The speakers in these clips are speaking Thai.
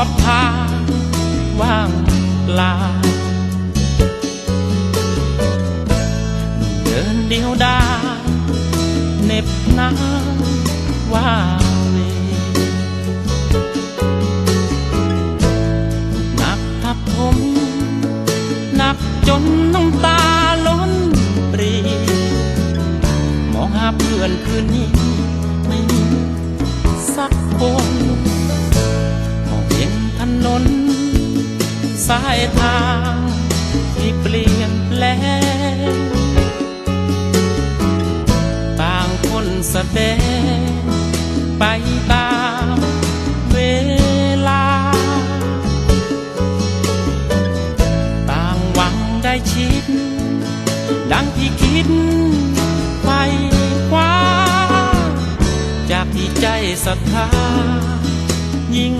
อดทางว่างเปล่าเดินเดียวดายเน็บหนาว สายทางที่เปลี่ยนแปลง ต่างคนแสดงไปตามเวลา ต่างหวังได้ชิด ดังที่คิดไปคว้า จากที่ใจศรัทธายิ่ง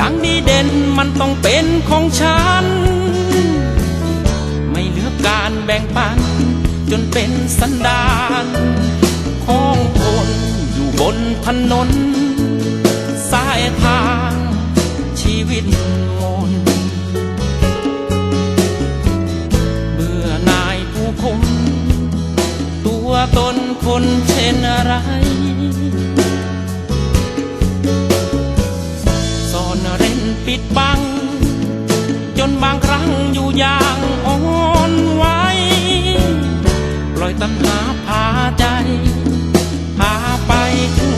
ดังดีเด่นมันต้องเป็นของฉัน ไม่เหลือการแบ่งปัน จนเป็นสันดานของคนอยู่บนถนน สายทางชีวิตมนเบื่อนายผู้คน ตัวตนคนเช่นอะไร ปิดบัง จนบางครั้งอยู่อย่างอ่อนไหวปล่อยตัณหาพาใจ พาไปทั่